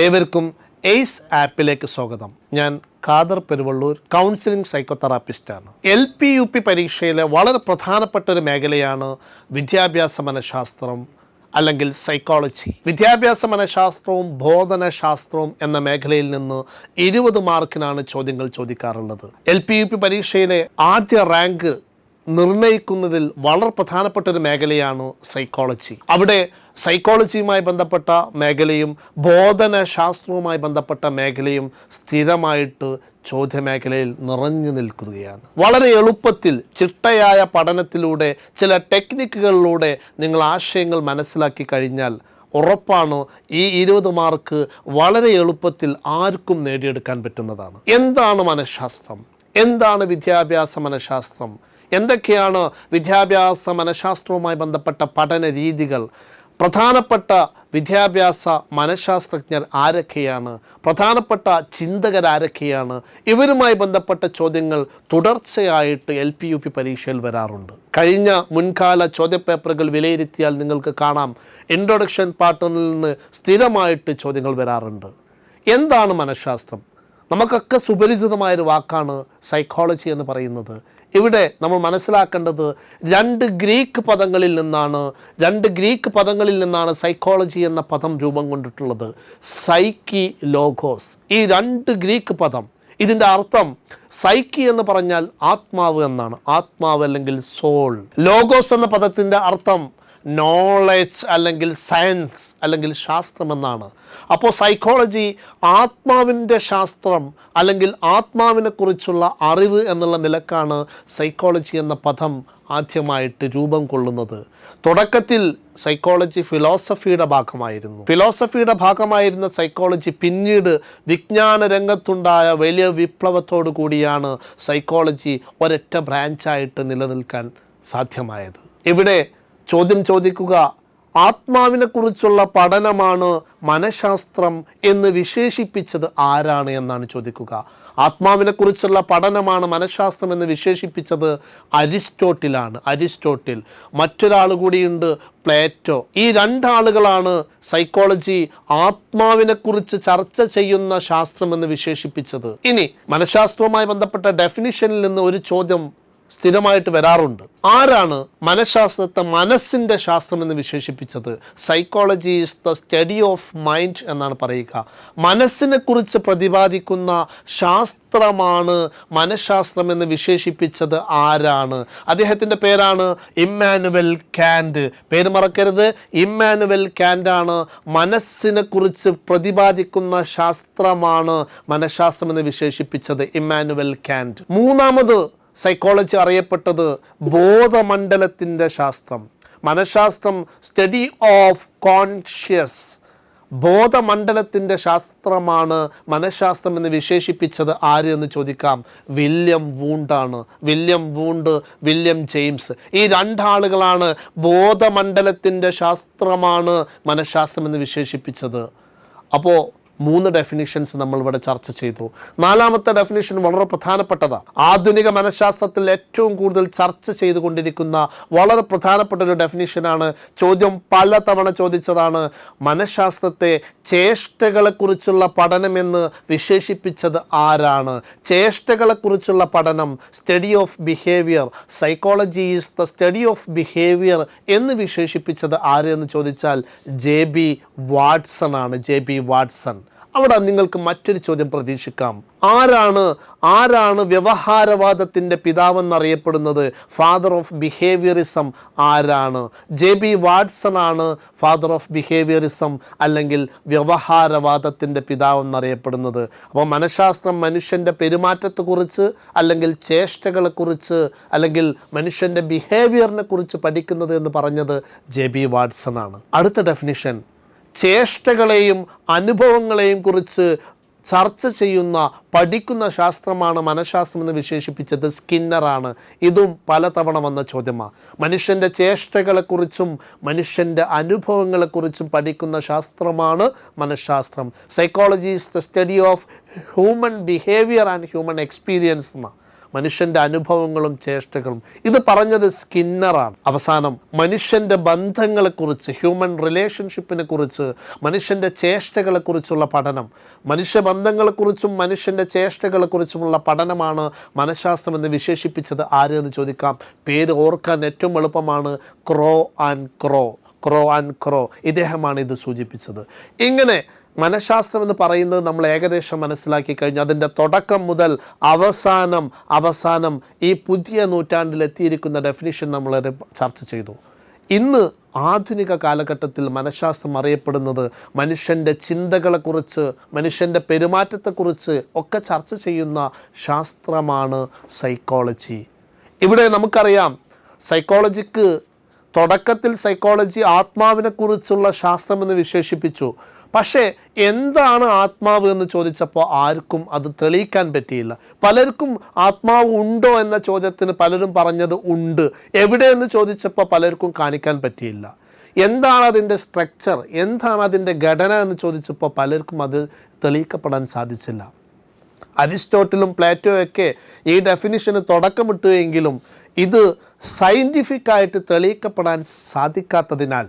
ഏവർക്കും എയ്സ് ആപ്പിലേക്ക് സ്വാഗതം. ഞാൻ ഖാദർ പെരുവള്ളൂർ കൗൺസിലിംഗ് സൈക്കോതെറാപ്പിസ്റ്റാണ്. എൽ പി യു പി പരീക്ഷയിലെ വളരെ പ്രധാനപ്പെട്ട ഒരു മേഖലയാണ് വിദ്യാഭ്യാസ മനഃശാസ്ത്രം അല്ലെങ്കിൽ സൈക്കോളജി വിദ്യാഭ്യാസ മനഃശാസ്ത്രവും ബോധനശാസ്ത്രവും എന്ന മേഖലയിൽ നിന്ന് ഇരുപത് മാർക്കിനാണ് ചോദ്യങ്ങൾ ചോദിക്കാറുള്ളത്. എൽ പി യു പി പരീക്ഷയിലെ ആദ്യ റാങ്ക് നിർണയിക്കുന്നതിൽ വളരെ പ്രധാനപ്പെട്ട ഒരു മേഖലയാണ് സൈക്കോളജി അവിടെ സൈക്കോളജിയുമായി ബന്ധപ്പെട്ട മേഖലയും ബോധനശാസ്ത്രവുമായി ബന്ധപ്പെട്ട മേഖലയും സ്ഥിരമായിട്ട് ചോദ്യമേഖലയിൽ നിറഞ്ഞു നിൽക്കുകയാണ്. വളരെ എളുപ്പത്തിൽ ചിട്ടയായ പഠനത്തിലൂടെ ചില ടെക്നിക്കുകളിലൂടെ നിങ്ങൾ ആശയങ്ങൾ മനസ്സിലാക്കി കഴിഞ്ഞാൽ ഉറപ്പാണ് ഈ ഇരുപത് മാർക്ക് വളരെ എളുപ്പത്തിൽ ആർക്കും നേടിയെടുക്കാൻ പറ്റുന്നതാണ്. എന്താണ് മനഃശാസ്ത്രം? എന്താണ് വിദ്യാഭ്യാസ മനഃശാസ്ത്രം? എന്തൊക്കെയാണ് വിദ്യാഭ്യാസ മനഃശാസ്ത്രവുമായി ബന്ധപ്പെട്ട പഠന രീതികൾ? പ്രധാനപ്പെട്ട വിദ്യാഭ്യാസ മനഃശാസ്ത്രജ്ഞർ ആരൊക്കെയാണ്? പ്രധാനപ്പെട്ട ചിന്തകരാരൊക്കെയാണ് ഇവരുമായി ബന്ധപ്പെട്ട ചോദ്യങ്ങൾ തുടർച്ചയായിട്ട് എൽ പി യു പി പരീക്ഷയിൽ വരാറുണ്ട്. കഴിഞ്ഞ മുൻകാല ചോദ്യപേപ്പറുകൾ വിലയിരുത്തിയാൽ നിങ്ങൾക്ക് കാണാം. ഇൻട്രൊഡക്ഷൻ പാർട്ടിൽ നിന്ന് സ്ഥിരമായിട്ട് ചോദ്യങ്ങൾ വരാറുണ്ട്. എന്താണ് മനഃശാസ്ത്രം? നമുക്കൊക്കെ സുപരിചിതമായൊരു വാക്കാണ് സൈക്കോളജി എന്ന് പറയുന്നത്. ഇവിടെ നമ്മൾ മനസ്സിലാക്കേണ്ടത് രണ്ട് ഗ്രീക്ക് പദങ്ങളിൽ നിന്നാണ് രണ്ട് ഗ്രീക്ക് പദങ്ങളിൽ നിന്നാണ് സൈക്കോളജി എന്ന പദം രൂപം കൊണ്ടിട്ടുള്ളത്. സൈക്കി ലോഗോസ് ഈ രണ്ട് ഗ്രീക്ക് പദം. ഇതിന്റെ അർത്ഥം സൈക്കി എന്ന് പറഞ്ഞാൽ ആത്മാവ് എന്നാണ്. ആത്മാവ് അല്ലെങ്കിൽ സോൾ ലോഗോസ് എന്ന പദത്തിന്റെ അർത്ഥം നോളജ് അല്ലെങ്കിൽ സയൻസ് അല്ലെങ്കിൽ ശാസ്ത്രം എന്നാണ്. അപ്പോൾ സൈക്കോളജി ആത്മാവിന്റെ ശാസ്ത്രം അല്ലെങ്കിൽ ആത്മാവിനെക്കുറിച്ചുള്ള അറിവ് എന്നുള്ള നിലക്കാണ് സൈക്കോളജി എന്ന പദം ആദ്യമായിട്ട് രൂപം കൊള്ളുന്നത്. തുടക്കത്തിൽ സൈക്കോളജി ഫിലോസഫിയുടെ ഭാഗമായിരുന്നു. ഫിലോസഫിയുടെ ഭാഗമായിരുന്ന സൈക്കോളജി പിന്നീട് വിജ്ഞാന രംഗത്തുണ്ടായ വലിയ വിപ്ലവത്തോടു കൂടിയാണ് സൈക്കോളജി ഒരൊറ്റ ബ്രാഞ്ചായിട്ട് നിലനിൽക്കാൻ സാധ്യമായത്. ഇവിടെ ചോദ്യം ചോദിക്കുക ആത്മാവിനെക്കുറിച്ചുള്ള പഠനമാണ് മനഃശാസ്ത്രം എന്ന് വിശേഷിപ്പിച്ചത് ആരാണ് എന്നാണ് ചോദിക്കുക. ആത്മാവിനെക്കുറിച്ചുള്ള പഠനമാണ് മനഃശാസ്ത്രം എന്ന് വിശേഷിപ്പിച്ചത് അരിസ്റ്റോട്ടിലാണ്. അരിസ്റ്റോട്ടിൽ മറ്റൊരാൾ കൂടിയുണ്ട് പ്ലേറ്റോ. ഈ രണ്ടാളുകളാണ് സൈക്കോളജി ആത്മാവിനെക്കുറിച്ച് ചർച്ച ചെയ്യുന്ന ശാസ്ത്രമെന്ന് വിശേഷിപ്പിച്ചത്. ഇനി മനഃശാസ്ത്രവുമായി ബന്ധപ്പെട്ട ഡെഫിനിഷനിൽ നിന്ന് ഒരു ചോദ്യം സ്ഥിരമായിട്ട് വരാറുണ്ട്. ആരാണ് മനഃശാസ്ത്രത്തെ മനസ്സിന്റെ ശാസ്ത്രം എന്ന് വിശേഷിപ്പിച്ചത്? Psychology is the study of mind എന്നാണ് പറയുക. മനസ്സിനെക്കുറിച്ച് പ്രതിപാദിക്കുന്ന ശാസ്ത്രമാണ് മനഃശാസ്ത്രം എന്ന് വിശേഷിപ്പിച്ചത് ആരാണ്? അദ്ദേഹത്തിന്റെ പേരാണ് ഇമ്മാനുവൽ കാൻഡ് പേര് മറക്കരുത്. ഇമ്മാനുവൽ കാൻഡാണ് മനസ്സിനെ കുറിച്ച് പ്രതിപാദിക്കുന്ന ശാസ്ത്രമാണ് മനഃശാസ്ത്രം എന്ന് വിശേഷിപ്പിച്ചത് ഇമ്മാനുവൽ കാൻഡ് മൂന്നാമത് സൈക്കോളജി അറിയപ്പെട്ടത് ബോധമണ്ഡലത്തിന്റെ ശാസ്ത്രം. മനഃശാസ്ത്രം സ്റ്റഡി ഓഫ് കോൺഷ്യസ് ബോധമണ്ഡലത്തിന്റെ ശാസ്ത്രമാണ് മനഃശാസ്ത്രം എന്ന് വിശേഷിപ്പിച്ചത് ആര് എന്ന് ചോദിക്കാം. William വൂണ്ടാണ്. William Wundt William James. ഈ രണ്ടാളുകളാണ് ബോധമണ്ഡലത്തിന്റെ ശാസ്ത്രമാണ് മനഃശാസ്ത്രം എന്ന് വിശേഷിപ്പിച്ചത്. അപ്പോൾ മൂന്ന് ഡെഫിനിഷൻസ് നമ്മൾ ഇവിടെ ചർച്ച ചെയ്തു. നാലാമത്തെ ഡെഫിനിഷൻ വളരെ പ്രധാനപ്പെട്ടതാണ് ആധുനിക മനഃശാസ്ത്രത്തിൽ ഏറ്റവും കൂടുതൽ ചർച്ച ചെയ്തുകൊണ്ടിരിക്കുന്ന വളരെ പ്രധാനപ്പെട്ട ഒരു ഡെഫിനിഷനാണ് ചോദ്യം പല തവണ ചോദിച്ചതാണ് മനഃശാസ്ത്രത്തെ ചേഷ്ടകളെക്കുറിച്ചുള്ള പഠനമെന്ന് വിശേഷിപ്പിച്ചത് ആരാണ്? ചേഷ്ടകളെക്കുറിച്ചുള്ള പഠനം study of behaviour psychology is the study of behaviour എന്ന് വിശേഷിപ്പിച്ചത് ആരെന്ന് ചോദിച്ചാൽ ജെ ബി വാട്സൺ ആണ്. J B Watson. അവിടെ നിങ്ങൾക്ക് മറ്റൊരു ചോദ്യം പ്രതീക്ഷിക്കാം. ആരാണ് ആരാണ് വ്യവഹാരവാദത്തിന്റെ പിതാവെന്നറിയപ്പെടുന്നത്? ഫാദർ ഓഫ് ബിഹേവിയറിസം ആരാണ്? ജെ ബി വാട്സൺ ആണ് ഫാദർ ഓഫ് ബിഹേവിയറിസം അല്ലെങ്കിൽ വ്യവഹാരവാദത്തിന്റെ പിതാവെന്നറിയപ്പെടുന്നത്. അപ്പോൾ മനഃശാസ്ത്രം മനുഷ്യന്റെ പെരുമാറ്റത്തെക്കുറിച്ച് അല്ലെങ്കിൽ ചേഷ്ടകളെക്കുറിച്ച് അല്ലെങ്കിൽ മനുഷ്യന്റെ ബിഹേവിയറിനെ കുറിച്ച് പഠിക്കുന്നത് എന്ന് പറഞ്ഞത് ജെ ബി വാട്സൺ ആണ്. അടുത്ത ഡെഫിനിഷൻ ചേഷ്ടകളെയും അനുഭവങ്ങളെയും കുറിച്ച് ചർച്ച ചെയ്യുന്ന പഠിക്കുന്ന ശാസ്ത്രമാണ് മനഃശാസ്ത്രം എന്ന് വിശേഷിപ്പിച്ചത് സ്കിന്നറാണ്. ഇതും പലതവണ വന്ന ചോദ്യമാണ് മനുഷ്യന്റെ ചേഷ്ടകളെക്കുറിച്ചും മനുഷ്യന്റെ അനുഭവങ്ങളെക്കുറിച്ചും പഠിക്കുന്ന ശാസ്ത്രമാണ് മനഃശാസ്ത്രം. Psychology is the study of human behaviour and human experience എന്ന. മനുഷ്യന്റെ അനുഭവങ്ങളും ചേഷ്ടകളും. ഇത് പറഞ്ഞത് സ്കിന്നറാണ്. അവസാനം മനുഷ്യന്റെ ബന്ധങ്ങളെക്കുറിച്ച് ഹ്യൂമൻ റിലേഷൻഷിപ്പിനെ കുറിച്ച് മനുഷ്യന്റെ ചേഷ്ടകളെക്കുറിച്ചുള്ള പഠനം. മനുഷ്യ ബന്ധങ്ങളെക്കുറിച്ചും മനുഷ്യന്റെ ചേഷ്ടകളെക്കുറിച്ചുമുള്ള പഠനമാണ് മനഃശാസ്ത്രം എന്ന് വിശേഷിപ്പിച്ചത് ആര് എന്ന് ചോദിക്കാം? പേര് ഓർക്കാൻ ഏറ്റവും എളുപ്പമാണ് Crow and Crow. Crow and Crow. ഇദ്ദേഹമാണ് ഇത് സൂചിപ്പിച്ചത്. ഇങ്ങനെ മനഃശാസ്ത്രം എന്ന് പറയുന്നത് നമ്മൾ ഏകദേശം മനസ്സിലാക്കി കഴിഞ്ഞു. അതിന്റെ തുടക്കം മുതൽ അവസാനം അവസാനം ഈ പുതിയ നൂറ്റാണ്ടിൽ എത്തിയിരിക്കുന്ന ഡെഫിനിഷൻ നമ്മൾ ചർച്ച ചെയ്തു. ഇന്ന് ആധുനിക കാലഘട്ടത്തിൽ മനഃശാസ്ത്രം അറിയപ്പെടുന്നത് മനുഷ്യന്റെ ചിന്തകളെക്കുറിച്ച് മനുഷ്യന്റെ പെരുമാറ്റത്തെക്കുറിച്ച് ഒക്കെ ചർച്ച ചെയ്യുന്ന ശാസ്ത്രമാണ് സൈക്കോളജി ഇവിടെ നമുക്കറിയാം സൈക്കോളജിക്ക് തുടക്കത്തിൽ സൈക്കോളജി ആത്മാവിനെക്കുറിച്ചുള്ള ശാസ്ത്രമെന്ന് വിശേഷിപ്പിച്ചു. പക്ഷേ എന്താണ് ആത്മാവ് എന്ന് ചോദിച്ചപ്പോൾ ആർക്കും അത് തെളിയിക്കാൻ പറ്റിയില്ല. പലർക്കും ആത്മാവ് ഉണ്ടോ എന്ന ചോദ്യത്തിന് പലരും പറഞ്ഞത് ഉണ്ട്. എവിടെയെന്ന് ചോദിച്ചപ്പോൾ പലർക്കും കാണിക്കാൻ പറ്റിയില്ല. എന്താണ് അതിന്റെ സ്ട്രക്ചർ എന്താണ് അതിന്റെ ഘടന എന്ന് ചോദിച്ചപ്പോൾ പലർക്കും അത് തെളിയിക്കപ്പെടാൻ സാധിച്ചില്ല. അരിസ്റ്റോട്ടിലും പ്ലാറ്റോയൊക്കെ ഈ ഡെഫിനിഷന് തുടക്കമിട്ടുവെങ്കിലും ഇത് സയന്റിഫിക്കായിട്ട് തെളിയിക്കപ്പെടാൻ സാധിക്കാത്തതിനാൽ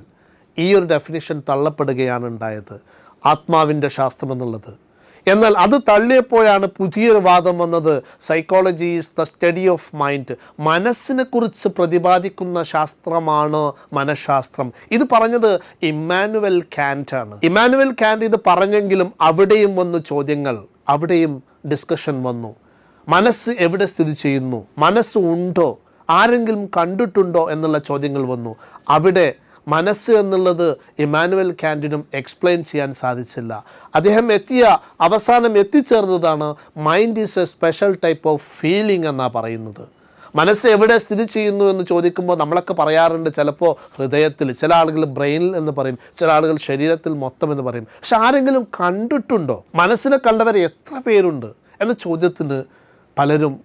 ഈ ഒരു ഡെഫിനിഷൻ തള്ളപ്പെടുകയാണ് ഉണ്ടായത്. ആത്മാവിന്റെ ശാസ്ത്രം എന്നുള്ളത്. എന്നാൽ അത് തള്ളിയപ്പോഴാണ് പുതിയൊരു വാദം വന്നത്. Psychology is the study of mind മനസ്സിനെക്കുറിച്ച് പ്രതിപാദിക്കുന്ന ശാസ്ത്രമാണ് മനഃശാസ്ത്രം. ഇത് പറഞ്ഞത് ഇമ്മാനുവൽ കാന്റ് ആണ്. ഇമ്മാനുവൽ കാന്റ് ഇത് പറഞ്ഞെങ്കിലും അവിടെയും വന്നു ചോദ്യങ്ങൾ. അവിടെയും ഡിസ്കഷൻ വന്നു. മനസ്സ് എവിടെ സ്ഥിതി ചെയ്യുന്നു? മനസ്സ് ഉണ്ടോ? ആരെങ്കിലും കണ്ടിട്ടുണ്ടോ എന്നുള്ള ചോദ്യങ്ങൾ വന്നു. അവിടെ മനസ്സ് എന്നുള്ളത് ഇമാനുവൽ കാൻഡിനും എക്സ്പ്ലെയിൻ ചെയ്യാൻ സാധിച്ചില്ല. അദ്ദേഹം എത്തിയ അവസാനം എത്തിച്ചേർന്നതാണ് mind is a special type of feeling എന്നാണ് പറയുന്നത്. മനസ്സ് എവിടെ സ്ഥിതി ചെയ്യുന്നു എന്ന് ചോദിക്കുമ്പോൾ നമ്മളൊക്കെ പറയാറുണ്ട് ചിലപ്പോൾ ഹൃദയത്തിൽ ചില ആളുകൾ ബ്രെയിനിൽ എന്ന് പറയും ചില ആളുകൾ ശരീരത്തിൽ മൊത്തം എന്ന് പറയും. പക്ഷെ ആരെങ്കിലും കണ്ടിട്ടുണ്ടോ? മനസ്സിനെ കണ്ടവർ എത്ര പേരുണ്ട്? എന്ന ചോദ്യത്തിന് പലരും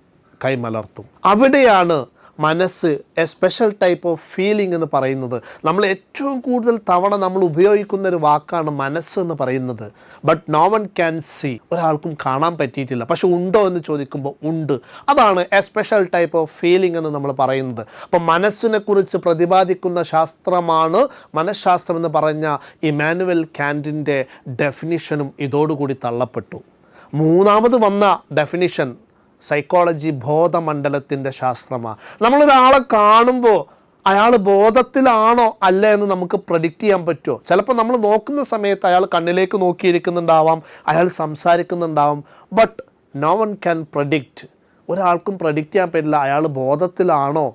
കൈമലർത്തും. അവിടെയാണ് മനസ്സ് a special type of feeling എന്ന് പറയുന്നത്. നമ്മൾ ഏറ്റവും കൂടുതൽ തവണ നമ്മൾ ഉപയോഗിക്കുന്ന ഒരു വാക്കാണ് മനസ്സ് എന്ന് പറയുന്നത്. But no one can see ഒരാൾക്കും കാണാൻ പറ്റിയിട്ടില്ല. പക്ഷെ ഉണ്ടോ എന്ന് ചോദിക്കുമ്പോൾ ഉണ്ട്. അതാണ് a special type of feeling എന്ന് നമ്മൾ പറയുന്നത്. അപ്പം മനസ്സിനെ കുറിച്ച് പ്രതിപാദിക്കുന്ന ശാസ്ത്രമാണ് മനഃശാസ്ത്രം എന്ന് പറഞ്ഞ ഇമാനുവൽ കാന്റിന്റെ ഡെഫിനിഷനും ഇതോടുകൂടി തള്ളപ്പെട്ടു. മൂന്നാമത് വന്ന ഡെഫിനിഷൻ സൈക്കോളജി ബോധമണ്ഡലത്തിന്റെ ശാസ്ത്രമാണ് നമ്മളൊരാളെ കാണുമ്പോൾ അയാൾ ബോധത്തിലാണോ അല്ല എന്ന് നമുക്ക് പ്രഡിക്റ്റ് ചെയ്യാൻ പറ്റുമോ? ചിലപ്പോൾ നമ്മൾ നോക്കുന്ന സമയത്ത് അയാൾ കണ്ണിലേക്ക് നോക്കിയിരിക്കുന്നുണ്ടാവാം അയാൾ സംസാരിക്കുന്നുണ്ടാവാം but no one can predict ഒരാൾക്കും പ്രഡിക്റ്റ് ചെയ്യാൻ പറ്റില്ല അയാൾ ബോധത്തിലാണോ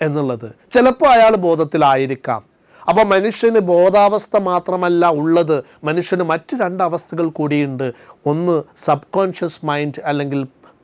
എന്നുള്ളത്. ചിലപ്പോൾ അയാൾ ബോധത്തിലായിരിക്കാം. അപ്പോൾ മനുഷ്യന് ബോധാവസ്ഥ മാത്രമല്ല ഉള്ളത്. മനുഷ്യന് മറ്റ് രണ്ട് അവസ്ഥകൾ കൂടിയുണ്ട്. ഒന്ന് സബ് കോൺഷ്യസ് മൈൻഡ് അല്ലെങ്കിൽ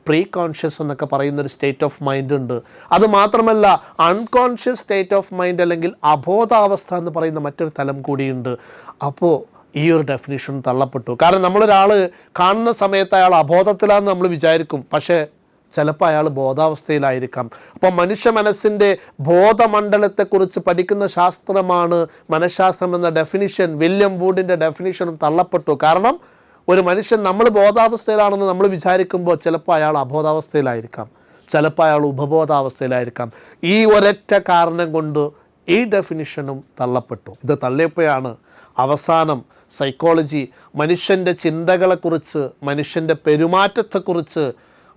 പ്രീ കോൺഷ്യസ് എന്നൊക്കെ പറയുന്ന ഒരു സ്റ്റേറ്റ് ഓഫ് മൈൻഡ് ഉണ്ട്. അത് മാത്രമല്ല അൺകോൺഷ്യസ് സ്റ്റേറ്റ് ഓഫ് മൈൻഡ് അല്ലെങ്കിൽ അബോധാവസ്ഥ എന്ന് പറയുന്ന മറ്റൊരു തലം കൂടിയുണ്ട്. അപ്പോൾ ഈ ഒരു ഡെഫിനിഷൻ തള്ളപ്പെട്ടു. കാരണം നമ്മളൊരാൾ കാണുന്ന സമയത്ത് അയാൾ അബോധത്തിലാണെന്ന് നമ്മൾ വിചാരിക്കും. പക്ഷേ ചിലപ്പോൾ അയാൾ ബോധാവസ്ഥയിലായിരിക്കാം. അപ്പോൾ മനുഷ്യ മനസ്സിന്റെ ബോധമണ്ഡലത്തെക്കുറിച്ച് പഠിക്കുന്ന ശാസ്ത്രമാണ് മനഃശാസ്ത്രം എന്ന ഡെഫിനിഷൻ വില്യം വൂഡിന്റെ ഡെഫിനിഷനും തള്ളപ്പെട്ടു. കാരണം ഒരു മനുഷ്യൻ നമ്മൾ ബോധാവസ്ഥയിലാണെന്ന് നമ്മൾ വിചാരിക്കുമ്പോൾ ചിലപ്പോൾ അയാൾ അബോധാവസ്ഥയിലായിരിക്കാം. ചിലപ്പോൾ അയാൾ ഉപബോധാവസ്ഥയിലായിരിക്കാം. ഈ ഒരൊറ്റ കാരണം കൊണ്ട് ഈ ഡെഫിനിഷനും തള്ളപ്പെട്ടു. ഇത് തള്ളിയപ്പോഴാണ് അവസാനം സൈക്കോളജി മനുഷ്യന്റെ ചിന്തകളെക്കുറിച്ച് മനുഷ്യന്റെ പെരുമാറ്റത്തെക്കുറിച്ച്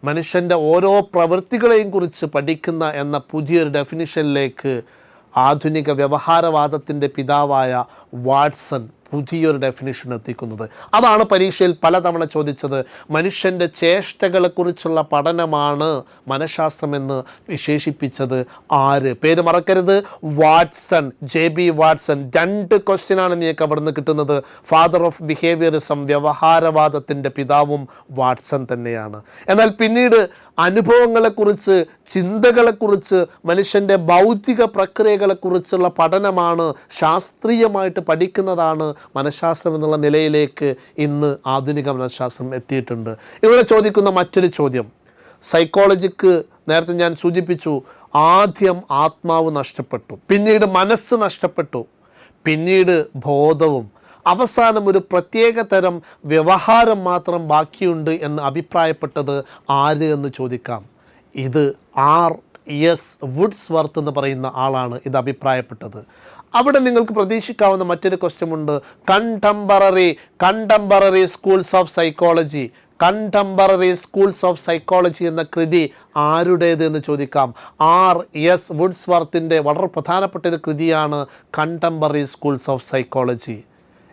മനുഷ്യന്റെ ഓരോ പ്രവൃത്തികളെയും കുറിച്ച് പഠിക്കുന്ന എന്ന പുതിയൊരു ഡെഫിനിഷനിലേക്ക് ആധുനിക വ്യവഹാരവാദത്തിന്റെ പിതാവായ വാട്സൺ പുതിയൊരു ഡെഫിനിഷൻ എത്തിക്കുന്നത്. അതാണ് പരീക്ഷയിൽ പലതവണ ചോദിച്ചത്. മനുഷ്യന്റെ ചേഷ്ടകളെക്കുറിച്ചുള്ള പഠനമാണ് മനഃശാസ്ത്രമെന്ന് വിശേഷിപ്പിച്ചത് ആര്? പേര് മറക്കരുത്. Watson J B Watson. രണ്ട് ക്വസ്റ്റ്യനാണ് നിങ്ങൾക്ക് അവിടുന്ന് കിട്ടുന്നത്. ഫാദർ ഓഫ് ബിഹേവിയറിസം വ്യവഹാരവാദത്തിന്റെ പിതാവും വാട്സൺ തന്നെയാണ്. എന്നാൽ പിന്നീട് അനുഭവങ്ങളെക്കുറിച്ച് ചിന്തകളെക്കുറിച്ച് മനുഷ്യന്റെ ഭൗതിക പ്രക്രിയകളെക്കുറിച്ചുള്ള പഠനമാണ് ശാസ്ത്രീയമായിട്ട് പഠിക്കുന്നതാണ് മനഃശാസ്ത്രം എന്നുള്ള നിലയിലേക്ക് ഇന്ന് ആധുനിക മനഃശാസ്ത്രം എത്തിയിട്ടുണ്ട്. ഇവിടെ ചോദിക്കുന്ന മറ്റൊരു ചോദ്യം. സൈക്കോളജിക്ക് നേരത്തെ ഞാൻ സൂചിപ്പിച്ചു ആദ്യം ആത്മാവ് നഷ്ടപ്പെട്ടു. പിന്നീട് മനസ്സ് നഷ്ടപ്പെട്ടു. പിന്നീട് ബോധവും അവസാനം ഒരു പ്രത്യേക തരം വ്യവഹാരം മാത്രം ബാക്കിയുണ്ട് എന്ന് അഭിപ്രായപ്പെട്ടത് ആര് എന്ന് ചോദിക്കാം. ഇത് ആർ എസ് വുഡ്സ് വർത്ത് എന്ന് പറയുന്ന ആളാണ് ഇത് അഭിപ്രായപ്പെട്ടത്. അവിടെ നിങ്ങൾക്ക് പ്രതീക്ഷിക്കാവുന്ന മറ്റൊരു ക്വസ്റ്റ്യൻ ഉണ്ട്. Contemporary contemporary schools of psychology contemporary schools of psychology എന്ന കൃതി ആരുടേത് എന്ന് ചോദിക്കാം. ആർ എസ് വുഡ്സ് വർത്തിന്റെ വളരെ പ്രധാനപ്പെട്ട ഒരു കൃതിയാണ് കണ്ടംപററി സ്കൂൾസ് ഓഫ് സൈക്കോളജി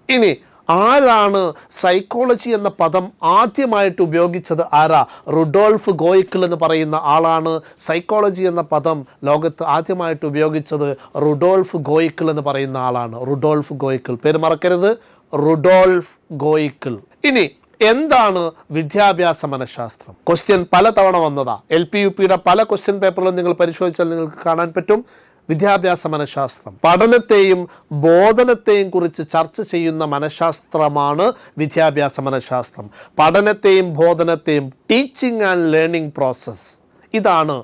ഇനി ആരാണ് സൈക്കോളജി എന്ന പദം ആദ്യമായിട്ട് ഉപയോഗിച്ചത് ആരാ? റുഡോൾഫ് ഗോയിക്കിൾ എന്ന് പറയുന്ന ആളാണ് സൈക്കോളജി എന്ന പദം ലോകത്ത് ആദ്യമായിട്ട് ഉപയോഗിച്ചത് റുഡോൾഫ് ഗോയിക്കിൾ എന്ന് പറയുന്ന ആളാണ്. Rudolf Goeckel. പേര് മറക്കരുത്. Rudolf Goeckel. ഇനി എന്താണ് വിദ്യാഭ്യാസ മനഃശാസ്ത്രം? ക്വസ്റ്റ്യൻ പലതവണ വന്നതാ. എൽ പി യു പിയുടെ പല ക്വസ്റ്റ്യൻ പേപ്പറിലും നിങ്ങൾ പരിശോധിച്ചാൽ നിങ്ങൾക്ക് കാണാൻ പറ്റും. വിദ്യാഭ്യാസ മനഃശാസ്ത്രം. പഠനത്തെയും ബോധനത്തെയും കുറിച്ച് ചർച്ച ചെയ്യുന്ന മനഃശാസ്ത്രമാണ് വിദ്യാഭ്യാസ മനഃശാസ്ത്രം. പഠനത്തെയും ബോധനത്തെയും ടീച്ചിങ് ആൻഡ് ലേണിംഗ് പ്രോസസ്സ് ഇതാണ്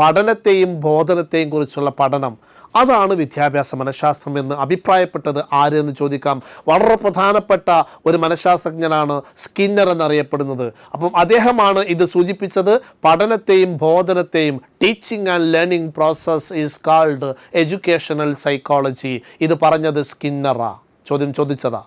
പഠനത്തെയും ബോധനത്തെയും കുറിച്ചുള്ള പഠനം. അതാണ് വിദ്യാഭ്യാസ മനഃശാസ്ത്രം എന്ന് അഭിപ്രായപ്പെട്ടത് ആര് എന്ന് ചോദിക്കാം. വളരെ പ്രധാനപ്പെട്ട ഒരു മനഃശാസ്ത്രജ്ഞനാണ് സ്കിന്നർ എന്നറിയപ്പെടുന്നത്. അപ്പം അദ്ദേഹമാണ് ഇത് സൂചിപ്പിച്ചത്. പഠനത്തെയും ബോധനത്തെയും teaching and learning process is called educational psychology ഇത് പറഞ്ഞത് സ്കിന്നറാ. ചോദ്യം ചോദിച്ചതാ.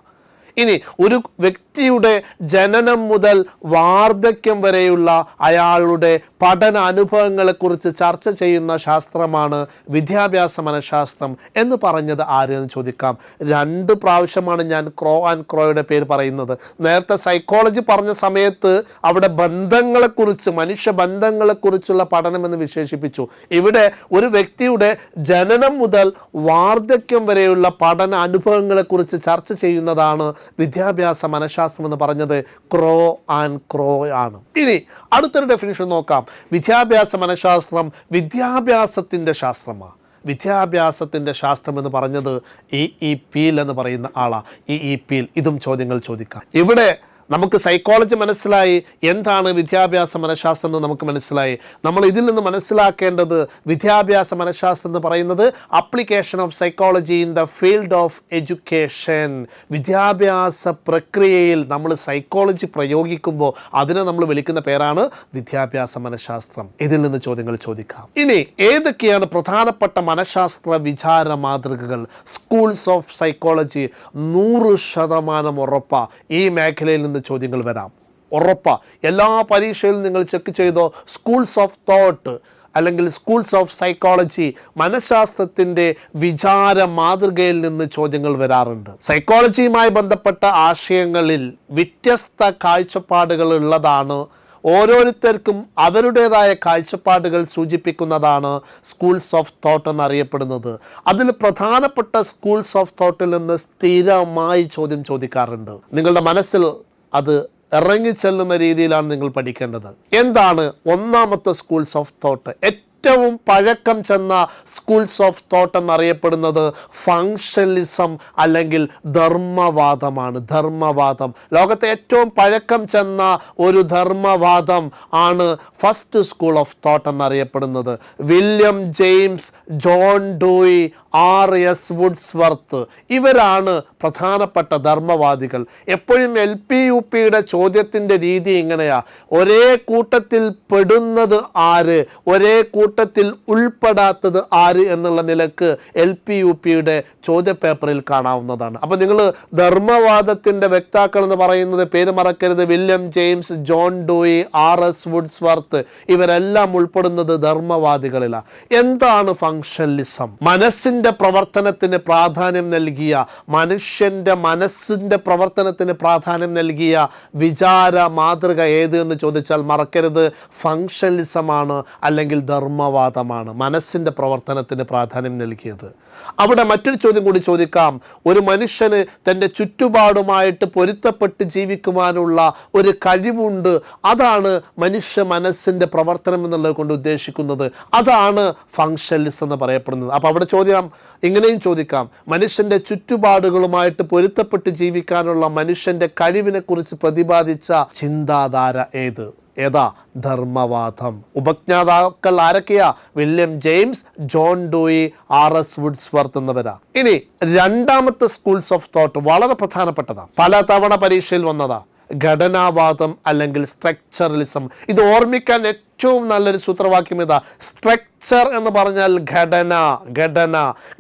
ഇനി ഒരു വ്യക്തിയുടെ ജനനം മുതൽ വാർദ്ധക്യം വരെയുള്ള അയാളുടെ പഠന അനുഭവങ്ങളെക്കുറിച്ച് ചർച്ച ചെയ്യുന്ന ശാസ്ത്രമാണ് വിദ്യാഭ്യാസ മനഃശാസ്ത്രം എന്ന് പറഞ്ഞത് ആരെന്ന് ചോദിക്കാം. രണ്ട് പ്രാവശ്യമാണ് ഞാൻ ക്രോ ആൻഡ് ക്രോയുടെ പേര് പറയുന്നത്. നേരത്തെ സൈക്കോളജി പറഞ്ഞ സമയത്ത് അവിടെ ബന്ധങ്ങളെക്കുറിച്ച് മനുഷ്യ ബന്ധങ്ങളെക്കുറിച്ചുള്ള പഠനം എന്ന് വിശേഷിപ്പിച്ചു. ഇവിടെ ഒരു വ്യക്തിയുടെ ജനനം മുതൽ വാർദ്ധക്യം വരെയുള്ള പഠന അനുഭവങ്ങളെക്കുറിച്ച് ചർച്ച ചെയ്യുന്നതാണ് വിദ്യാഭ്യാസ മനഃശാസ്ത്രം എന്ന് പറഞ്ഞത് ക്രോ ആൻഡ് ക്രോ ആണ്. ഇനി അടുത്തൊരു ഡെഫിനിഷൻ നോക്കാം. വിദ്യാഭ്യാസ മനഃശാസ്ത്രം വിദ്യാഭ്യാസത്തിന്റെ ശാസ്ത്രമാണ് വിദ്യാഭ്യാസത്തിന്റെ ശാസ്ത്രം എന്ന് പറഞ്ഞത് ഇ ഇ പീൽ എന്ന് പറയുന്ന ആളാണ് ഇ ഇ പീൽ ഇതും ചോദ്യങ്ങൾ ചോദിക്കാം. ഇവിടെ നമുക്ക് സൈക്കോളജി മനസ്സിലായി. എന്താണ് വിദ്യാഭ്യാസ മനഃശാസ്ത്രം എന്ന് നമുക്ക് മനസ്സിലായി. നമ്മൾ ഇതിൽ നിന്ന് മനസ്സിലാക്കേണ്ടത് വിദ്യാഭ്യാസ മനഃശാസ്ത്രം എന്ന് പറയുന്നത് application of psychology in the field of education വിദ്യാഭ്യാസ പ്രക്രിയയിൽ നമ്മൾ സൈക്കോളജി പ്രയോഗിക്കുമ്പോൾ അതിനെ നമ്മൾ വിളിക്കുന്ന പേരാണ് വിദ്യാഭ്യാസ മനഃശാസ്ത്രം. ഇതിൽ നിന്ന് ചോദ്യങ്ങൾ ചോദിക്കാം. ഇനി ഏതൊക്കെയാണ് പ്രധാനപ്പെട്ട മനഃശാസ്ത്ര വിചാര മാതൃകകൾ? സ്കൂൾസ് ഓഫ് സൈക്കോളജി നൂറ് ശതമാനം ഉറപ്പ. ഈ മേഖലയിൽ നിന്ന് ചോദ്യങ്ങൾ വരാം. ഉറപ്പ. എല്ലാ പരീക്ഷയിലും നിങ്ങൾ ചെക്ക് ചെയ്തോ? സ്കൂൾസ് ഓഫ് തോട്ട് അല്ലെങ്കിൽ സ്കൂൾസ് ഓഫ് സൈക്കോളജി മനഃശാസ്ത്രത്തിന്റെ വിചാര മാതൃകയിൽ നിന്ന് ചോദ്യങ്ങൾ വരാറുണ്ട്. സൈക്കോളജിയുമായി ബന്ധപ്പെട്ട ആശയങ്ങളിൽ വ്യത്യസ്ത കാഴ്ചപ്പാടുകൾ ഉള്ളതാണ്. ഓരോരുത്തർക്കും അവരുടേതായ കാഴ്ചപ്പാടുകൾ സൂചിപ്പിക്കുന്നതാണ് സ്കൂൾസ് ഓഫ് തോട്ട് എന്നറിയപ്പെടുന്നത്. അതിൽ പ്രധാനപ്പെട്ട സ്കൂൾസ് ഓഫ് തോട്ടിൽ നിന്ന് സ്ഥിരമായി ചോദ്യം ചോദിക്കാറുണ്ട്. നിങ്ങളുടെ മനസ്സിൽ അത് ഇറങ്ങിച്ചെല്ലുന്ന രീതിയിലാണ് നിങ്ങൾ പഠിക്കേണ്ടത്. എന്താണ് ഒന്നാമത്തെ സ്കൂൾസ് ഓഫ് തോട്ട് ഏറ്റവും പഴക്കം ചെന്ന സ്കൂൾസ് ഓഫ് തോട്ട് എന്നറിയപ്പെടുന്നത് ഫങ്ഷണലിസം അല്ലെങ്കിൽ ധർമ്മവാദമാണ്. ധർമ്മവാദം. ലോകത്തെ ഏറ്റവും പഴക്കം ചെന്ന ഒരു ധർമ്മവാദം ആണ് ഫസ്റ്റ് സ്കൂൾ ഓഫ് തോട്ട് എന്നറിയപ്പെടുന്നത്. William James John Dewey R S Woodworth. ഇവരാണ് പ്രധാനപ്പെട്ട ധർമ്മവാദികൾ. എപ്പോഴും എൽ പി യു പിയുടെ ചോദ്യത്തിന്റെ രീതി ഇങ്ങനെയാ. ഒരേ കൂട്ടത്തിൽ പെടുന്നത് ആര്? ഒരേ കൂട്ടത്തിൽ ഉൾപ്പെടാത്തത് ആര് എന്നുള്ള നിലയ്ക്ക് എൽ പി യു പിയുടെ ചോദ്യപേപ്പറിൽ കാണാവുന്നതാണ്. അപ്പോൾ നിങ്ങൾ ധർമ്മവാദത്തിന്റെ വ്യക്താക്കൾ എന്ന് പറയുന്നത് പേര് മറക്കരുത്. William James John Dewey R S Woodworth. ഇവരെല്ലാം ഉൾപ്പെടുന്നത് ധർമ്മവാദികളിലാണ് എന്താണ് ഫങ്ഷണലിസം മനസ്സിന്റെ പ്രവർത്തനത്തിന് പ്രാധാന്യം നൽകിയ മനുഷ്യന്റെ മനസ്സിന്റെ പ്രവർത്തനത്തിന് പ്രാധാന്യം നൽകിയ വിചാര മാതൃക ഏത് എന്ന് ചോദിച്ചാൽ മറക്കരുത്. ഫങ്ഷനിസമാണ് അല്ലെങ്കിൽ ധർമ്മവാദമാണ് മനസ്സിന്റെ പ്രവർത്തനത്തിന് പ്രാധാന്യം നൽകിയത്. അവിടെ മറ്റൊരു ചോദ്യം കൂടി ചോദിക്കാം. ഒരു മനുഷ്യന് തന്റെ ചുറ്റുപാടുമായിട്ട് പൊരുത്തപ്പെട്ട് ജീവിക്കുവാനുള്ള ഒരു കഴിവുണ്ട്. അതാണ് മനുഷ്യ മനസ്സിന്റെ പ്രവർത്തനം എന്നുള്ളത് കൊണ്ട് ഉദ്ദേശിക്കുന്നത്. അതാണ് ഫങ്ഷണലിസം എന്ന് പറയപ്പെടുന്നത്. അപ്പോൾ അവിടെ ചോദ്യം ഇങ്ങനെയും ചോദിക്കാം. മനുഷ്യന്റെ ചുറ്റുപാടുകളുമായിട്ട് പൊരുത്തപ്പെട്ട് ജീവിക്കാനുള്ള മനുഷ്യന്റെ കഴിവിനെക്കുറിച്ച് പ്രതിപാദിച്ച ചിന്താധാര ഏത്? ഏതാ? ധർമ്മവാദം. ഉപജ്ഞാതാക്കൾ ആരൊക്കെയാ? William James John Dewey R S Woodworth എന്നിവരാ. ഇനി രണ്ടാമത്തെ സ്കൂൾസ് ഓഫ് തോട്ട് വളരെ പ്രധാനപ്പെട്ടതാ. പല തവണ പരീക്ഷയിൽ വന്നതാ. ഘടനാവാദം അല്ലെങ്കിൽ സ്ട്രക്ചറലിസം ഇത് ഓർമ്മിക്കാൻ ഏറ്റവും നല്ലൊരു സൂത്രവാക്യം ഇതാ. സ്ട്രക്ചർ എന്ന് പറഞ്ഞാൽ ഘടന ഘടന.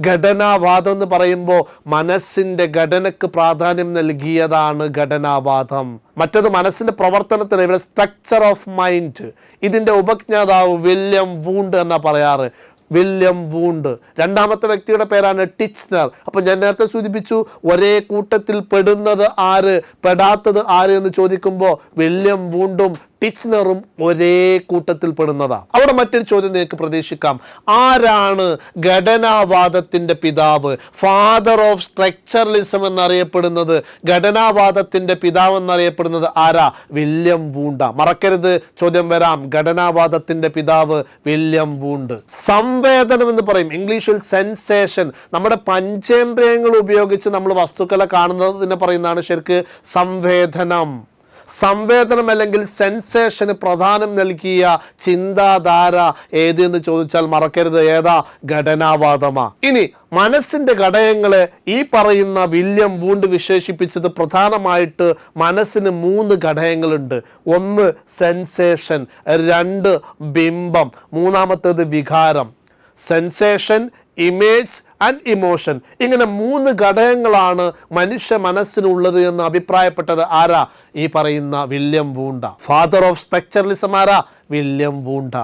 ഘടനാവാദം എന്ന് പറയുമ്പോൾ മനസ്സിന്റെ ഘടനക്ക് പ്രാധാന്യം നൽകിയതാണ് ഘടനാവാദം. മറ്റത് മനസ്സിന്റെ പ്രവർത്തനത്തിന് ഇവിടെ സ്ട്രക്ചർ ഓഫ് മൈൻഡ് ഇതിന്റെ ഉപജ്ഞാതാവ് വില്യം വൂണ്ട് എന്നാ പറയാറ്. William Wundt. രണ്ടാമത്തെ വ്യക്തിയുടെ പേരാണ് ടിച്ച്നർ. അപ്പോൾ ഞാൻ നേരത്തെ സൂചിപ്പിച്ചു ഒരേ കൂട്ടത്തിൽ പെടുന്നത് ആര്? പെടാത്തത് ആര് എന്ന് ചോദിക്കുമ്പോൾ വില്യം വൂണ്ടും ടിച്ച്നറും ഒരേ കൂട്ടത്തിൽ പെടുന്നതാ. അവിടെ മറ്റൊരു ചോദ്യം നിങ്ങൾക്ക് പ്രതീക്ഷിക്കാം. ആരാണ് ഘടനാവാദത്തിന്റെ പിതാവ്? ഫാദർ ഓഫ് സ്ട്രക്ചറലിസം എന്നറിയപ്പെടുന്നത്. ഘടനാവാദത്തിന്റെ പിതാവ് എന്നറിയപ്പെടുന്നത് ആരാ? William Wundt. മറക്കരുത് ചോദ്യം വരാം. ഘടനാവാദത്തിന്റെ പിതാവ് വില്യം വൂണ്ട്. സംവേദനം എന്ന് പറയും. ഇംഗ്ലീഷിൽ സെൻസേഷൻ നമ്മുടെ പഞ്ചേന്ദ്രിയങ്ങൾ ഉപയോഗിച്ച് നമ്മൾ വസ്തുക്കളെ കാണുന്നതിനെ പറയുന്നതാണ് ശരിക്ക് സംവേദനം. സംവേദനം അല്ലെങ്കിൽ സെൻസേഷന് പ്രധാനം നൽകിയ ചിന്താധാര ഏത് എന്ന് ചോദിച്ചാൽ മറക്കരുത്. ഏതാ? ഘടനാവാദമാ. ഇനി മനസ്സിന്റെ ഘടകങ്ങളെ ഈ പറയുന്ന വില്യം വൂണ്ട് വിശേഷിപ്പിച്ചത് പ്രധാനമായിട്ട് മനസ്സിന് മൂന്ന് ഘടകങ്ങളുണ്ട്. ഒന്ന് സെൻസേഷൻ രണ്ട് ബിംബം മൂന്നാമത്തേത് വികാരം. സെൻസേഷൻ ഇമേജ് ആൻഡ് ഇമോഷൻ ഇങ്ങനെ മൂന്ന് ഘടകങ്ങളാണ് മനുഷ്യ മനസ്സിനുള്ളത് എന്ന് അഭിപ്രായപ്പെട്ടത് ആരാ? ഈ പറയുന്ന William Wundt. Father of structuralism ആരാ? William Wundt.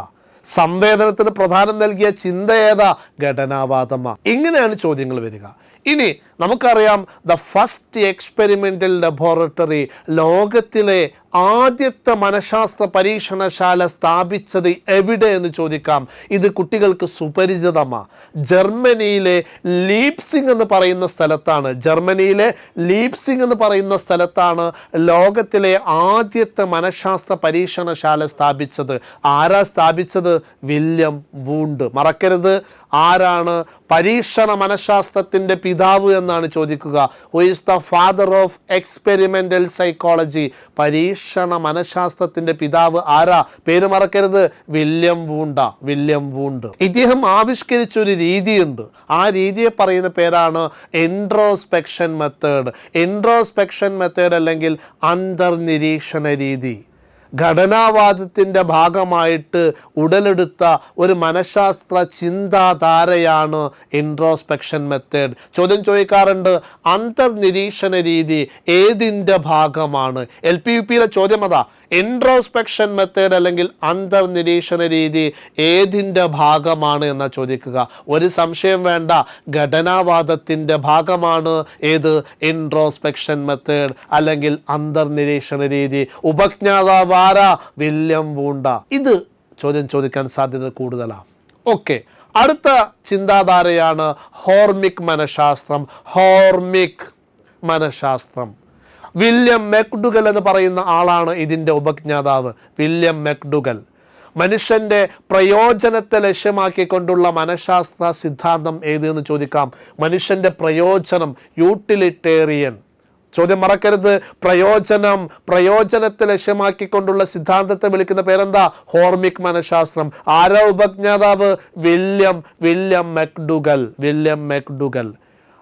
സംവേദനത്തിന് പ്രധാനം നൽകിയ ചിന്ത ഏതാ? ഘടനാവാദമാ. ഇങ്ങനെയാണ് ചോദ്യങ്ങൾ വരിക. ഇനി നമുക്കറിയാം ദ ഫസ്റ്റ് എക്സ്പെരിമെന്റൽ ലബോറട്ടറി ലോകത്തിലെ ആദ്യത്തെ മനഃശാസ്ത്ര പരീക്ഷണശാല സ്ഥാപിച്ചത് എവിടെ എന്ന് ചോദിക്കാം. ഇത് കുട്ടികൾക്ക് സുപരിചിതമാണ് ജർമ്മനിയിലെ ലീപ്സിംഗ് എന്ന് പറയുന്ന സ്ഥലത്താണ്. ജർമ്മനിയിലെ ലീപ്സിംഗ് എന്ന് പറയുന്ന സ്ഥലത്താണ് ലോകത്തിലെ ആദ്യത്തെ മനഃശാസ്ത്ര പരീക്ഷണശാല സ്ഥാപിച്ചത്. ആരാ സ്ഥാപിച്ചത്? William Wundt. മറക്കരുത്. ആരാണ് പരീക്ഷണ മനഃശാസ്ത്രത്തിന്റെ പിതാവ് എന്നാണ് ചോദിക്കുക. Who is the father of experimental psychology പരീക്ഷണ മനഃശാസ്ത്രത്തിന്റെ പിതാവ് ആരാ? പേര് മറക്കരുത്. William Wundt. William Wundt. ഇദ്ദേഹം ആവിഷ്കരിച്ച ഒരു രീതിയുണ്ട്. ആ രീതിയെ പറയുന്ന പേരാണ് എൻട്രോസ്പെക്ഷൻ മെത്തേഡ് എൻട്രോസ്പെക്ഷൻ മെത്തേഡ് അല്ലെങ്കിൽ അന്തർനിരീക്ഷണ രീതി. ഘടനാവാദത്തിന്റെ ഭാഗമായിട്ട് ഉടലെടുത്ത ഒരു മനഃശാസ്ത്ര ചിന്താധാരയാണ് ഇൻട്രോസ്പെക്ഷൻ മെത്തേഡ് ചോദ്യം ചോദിക്കാറുണ്ട് അന്തർനിരീക്ഷണ രീതി ഏതിന്റെ ഭാഗമാണ്? എൽ പി യു പിയിലെ ചോദ്യം അതാ. ഇൻട്രോസ്പെക്ഷൻ മെത്തേഡ് അല്ലെങ്കിൽ അന്തർനിരീക്ഷണ രീതി ഏതിന്റെ ഭാഗമാണ് എന്ന് ചോദിക്കുക. ഒരു സംശയം വേണ്ട ഘടനാവാദത്തിന്റെ ഭാഗമാണ് ഏത്? ഇൻട്രോസ്പെക്ഷൻ മെത്തേഡ് അല്ലെങ്കിൽ അന്തർനിരീക്ഷണ രീതി. ഉപജ്ഞാതാവാര വില്യം വൂണ്ട. ഇത് ചോദ്യം ചോദിക്കാൻ സാധ്യത കൂടുതലാണ് ഓക്കെ. അടുത്ത ചിന്താധാരയാണ് ഹോർമിക് മനഃശാസ്ത്രം. ഹോർമിക് മനഃശാസ്ത്രം. വില്യം മെക്ഡുഗൽ എന്ന് പറയുന്ന ആളാണ് ഇതിന്റെ ഉപജ്ഞാതാവ്. William McDougall. മനുഷ്യന്റെ പ്രയോജനത്തെ ലക്ഷ്യമാക്കിക്കൊണ്ടുള്ള മനഃശാസ്ത്ര സിദ്ധാന്തം ഏതെന്ന് ചോദിക്കാം. മനുഷ്യന്റെ പ്രയോജനം യൂട്ടിലിറ്റേറിയൻ. ചോദ്യം മറക്കരുത്. പ്രയോജനം. പ്രയോജനത്തെ ലക്ഷ്യമാക്കിക്കൊണ്ടുള്ള സിദ്ധാന്തത്തെ വിളിക്കുന്ന പേരെന്താ? ഹോർമിക് മനഃശാസ്ത്രം. ആരാ ഉപജ്ഞാതാവ്? William William McDougall William McDougall.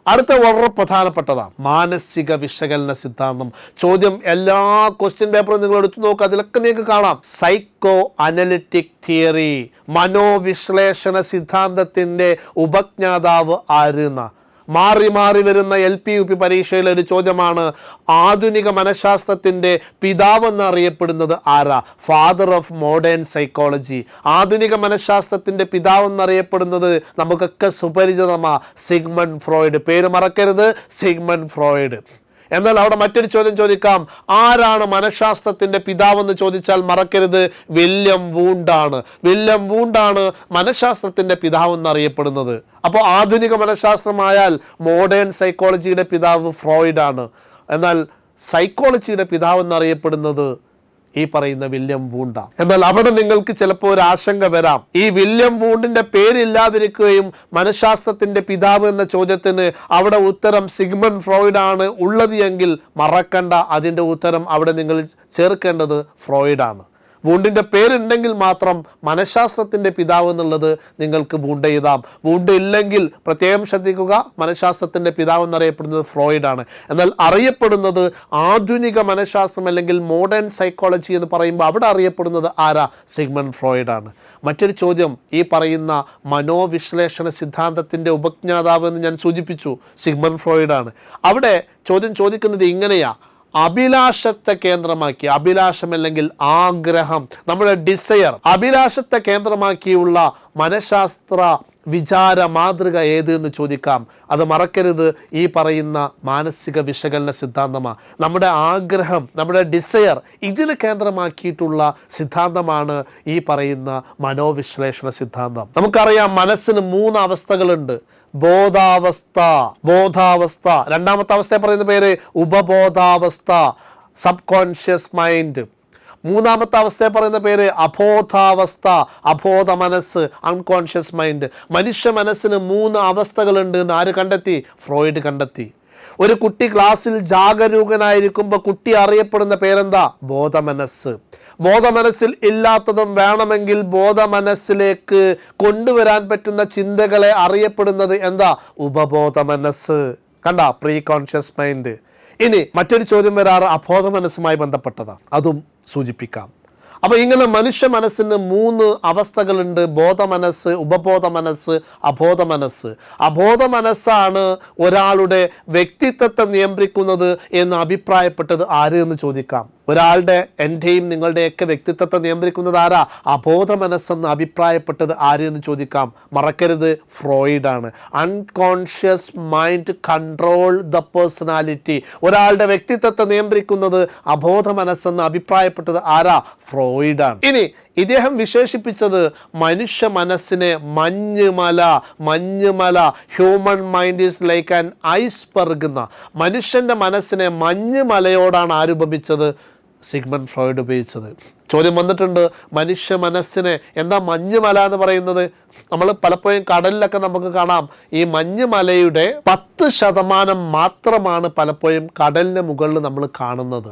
അടുത്ത വളരെ പ്രധാനപ്പെട്ടതാണ് മാനസിക വിശകലന സിദ്ധാന്തം. ചോദ്യം എല്ലാ ക്വസ്റ്റ്യൻ പേപ്പറും നിങ്ങൾ എടുത്തു നോക്കുക അതിലൊക്കെ നിങ്ങൾക്ക് കാണാം. സൈക്കോ അനലിറ്റിക് തിയറി മനോവിശ്ലേഷണ സിദ്ധാന്തത്തിന്റെ ഉപജ്ഞാതാവ് ആരെന്ന മാറി മാറി വരുന്ന എൽ പി യു പി പരീക്ഷയിലെ ഒരു ചോദ്യമാണ് ആധുനിക മനഃശാസ്ത്രത്തിന്റെ പിതാവെന്ന് അറിയപ്പെടുന്നത് ആരാ? ഫാദർ ഓഫ് മോഡേൺ സൈക്കോളജി ആധുനിക മനഃശാസ്ത്രത്തിന്റെ പിതാവെന്നറിയപ്പെടുന്നത് നമുക്കൊക്കെ സുപരിചിതമാ. Sigmund Freud. പേര് മറക്കരുത്. Sigmund Freud. എന്നാൽ അവിടെ മറ്റൊരു ചോദ്യം ചോദിക്കാം. ആരാണ് മനഃശാസ്ത്രത്തിന്റെ പിതാവെന്ന് ചോദിച്ചാൽ മറക്കരുത്. വില്യം വൂണ്ടാണ്. വില്യം വൂണ്ടാണ് മനഃശാസ്ത്രത്തിന്റെ പിതാവ് എന്നറിയപ്പെടുന്നത് അപ്പോൾ ആധുനിക മനഃശാസ്ത്രമായാൽ മോഡേൺ സൈക്കോളജിയുടെ പിതാവ് ഫ്രോയിഡാണ്. എന്നാൽ സൈക്കോളജിയുടെ പിതാവ് എന്നറിയപ്പെടുന്നത് ഈ പറയുന്ന വില്യം വൂണ്ട. എന്നാൽ അവിടെ നിങ്ങൾക്ക് ചിലപ്പോൾ ഒരു ആശങ്ക വരാം. ഈ വില്യം വൂണ്ടിന്റെ പേരില്ലാതിരിക്കുകയും മനഃശാസ്ത്രത്തിന്റെ പിതാവ് എന്ന ചോദ്യത്തിന് അവിടെ ഉത്തരം സിഗ്മൻ ഫ്രോയിഡ് ആണ് ഉള്ളത് എങ്കിൽ മറക്കണ്ട. അതിന്റെ ഉത്തരം അവിടെ നിങ്ങൾ ചേർക്കേണ്ടത് ഫ്രോയിഡ് ആണ് വൂണ്ടിന്റെ പേരുണ്ടെങ്കിൽ മാത്രം മനഃശാസ്ത്രത്തിന്റെ പിതാവ് എന്നുള്ളത് നിങ്ങൾക്ക് വൂണ്ട് എഴുതാം. വൂണ്ട് ഇല്ലെങ്കിൽ പ്രത്യേകം ശ്രദ്ധിക്കുക മനഃശാസ്ത്രത്തിന്റെ പിതാവ് എന്നറിയപ്പെടുന്നത് ഫ്രോയിഡാണ് എന്നാൽ അറിയപ്പെടുന്നത് ആധുനിക മനഃശാസ്ത്രം അല്ലെങ്കിൽ മോഡേൺ സൈക്കോളജി എന്ന് പറയുമ്പോൾ അവിടെ അറിയപ്പെടുന്നത് ആരാ? സിഗ്മൺ ഫ്രോയിഡാണ് മറ്റൊരു ചോദ്യം ഈ പറയുന്ന മനോവിശ്ലേഷണ സിദ്ധാന്തത്തിന്റെ ഉപജ്ഞാതാവ് എന്ന് ഞാൻ സൂചിപ്പിച്ചു സിഗ്മൺ ഫ്രോയിഡാണ് അവിടെ ചോദ്യം ചോദിക്കുന്നത് ഇങ്ങനെയാ. അഭിലാഷത്തെ കേന്ദ്രമാക്കി അഭിലാഷം അല്ലെങ്കിൽ ആഗ്രഹം നമ്മുടെ ഡിസയർ അഭിലാഷത്തെ കേന്ദ്രമാക്കിയുള്ള മനഃശാസ്ത്ര വിചാര മാതൃക ഏത് എന്ന് ചോദിക്കാം. അത് മറക്കരുത്. ഈ പറയുന്ന മാനസിക വിശകലന സിദ്ധാന്തമാണ് നമ്മുടെ ആഗ്രഹം നമ്മുടെ ഡിസയർ ഇതിന് കേന്ദ്രമാക്കിയിട്ടുള്ള സിദ്ധാന്തമാണ് ഈ പറയുന്ന മനോവിശ്ലേഷണ സിദ്ധാന്തം. നമുക്കറിയാം മനസ്സിന് മൂന്ന് അവസ്ഥകളുണ്ട്. ബോധാവസ്ഥ ബോധാവസ്ഥ. രണ്ടാമത്തെ അവസ്ഥയെ പറയുന്ന പേര് ഉപബോധാവസ്ഥ സബ് കോൺഷ്യസ് മൈൻഡ് മൂന്നാമത്തെ അവസ്ഥയെ പറയുന്ന പേര് അബോധാവസ്ഥ അബോധ മനസ്സ് അൺകോൺഷ്യസ് മൈൻഡ് മനുഷ്യ മനസ്സിന് മൂന്ന് അവസ്ഥകളുണ്ട് എന്ന് ആര് കണ്ടെത്തി? ഫ്രോയിഡ് കണ്ടെത്തി. ഒരു കുട്ടി ക്ലാസ്സിൽ ജാഗരൂകനായിരിക്കുമ്പോൾ കുട്ടി അറിയപ്പെടുന്ന പേരെന്താ? ബോധമനസ് ബോധമനസ്സിൽ ഇല്ലാത്തതും വേണമെങ്കിൽ ബോധമനസ്സിലേക്ക് കൊണ്ടുവരാൻ പറ്റുന്ന ചിന്തകളെ അറിയപ്പെടുന്നത് എന്താ? ഉപബോധ മനസ്സ് കണ്ട? പ്രീ കോൺഷ്യസ് മൈൻഡ് ഇനി മറ്റൊരു ചോദ്യം വരാറ് അബോധ മനസ്സുമായി ബന്ധപ്പെട്ടതാണ് അതും സൂചിപ്പിക്കാം. അപ്പോൾ ഇങ്ങനെ മനുഷ്യ മനസ്സിന് മൂന്ന് അവസ്ഥകളുണ്ട്. ബോധ മനസ്സ് ഉപബോധ മനസ്സ് അബോധ മനസ്സ് അബോധ മനസ്സാണ് ഒരാളുടെ വ്യക്തിത്വത്തെ നിയന്ത്രിക്കുന്നത് എന്ന് അഭിപ്രായപ്പെട്ടത് ആര് എന്ന് ചോദിക്കാം. ഒരാളുടെ എന്റെയും നിങ്ങളുടെയൊക്കെ വ്യക്തിത്വത്തെ നിയന്ത്രിക്കുന്നത് ആരാ? അബോധ മനസ്സെന്ന് അഭിപ്രായപ്പെട്ടത് ആര് എന്ന് ചോദിക്കാം? മറക്കരുത് ഫ്രോയിഡാണ്. Unconscious mind control the personality ഒരാളുടെ വ്യക്തിത്വത്തെ നിയന്ത്രിക്കുന്നത് അബോധ മനസ്സെന്ന് അഭിപ്രായപ്പെട്ടത് ആരാ? ഫ്രോയിഡാണ്. ഇനി ഇദ്ദേഹം വിശേഷിപ്പിച്ചത് മനുഷ്യ മനസ്സിനെ മഞ്ഞുമല മഞ്ഞുമല human mind is like an iceberg എന്ന മനുഷ്യന്റെ മനസ്സിനെ മഞ്ഞുമലയോടാണ് ആരുപമിച്ചത് സിഗ്മൻ ഫ്രോയിഡ് ഉപയോഗിച്ചത്. ചോദ്യം വന്നിട്ടുണ്ട് മനുഷ്യ മനസ്സിനെ എന്താ മഞ്ഞുമല എന്ന് പറയുന്നത്? നമ്മൾ പലപ്പോഴും കടലിലൊക്കെ നമുക്ക് കാണാം ഈ മഞ്ഞുമലയുടെ പത്ത് ശതമാനം മാത്രമാണ് പലപ്പോഴും കടലിന് മുകളിൽ നമ്മൾ കാണുന്നത്.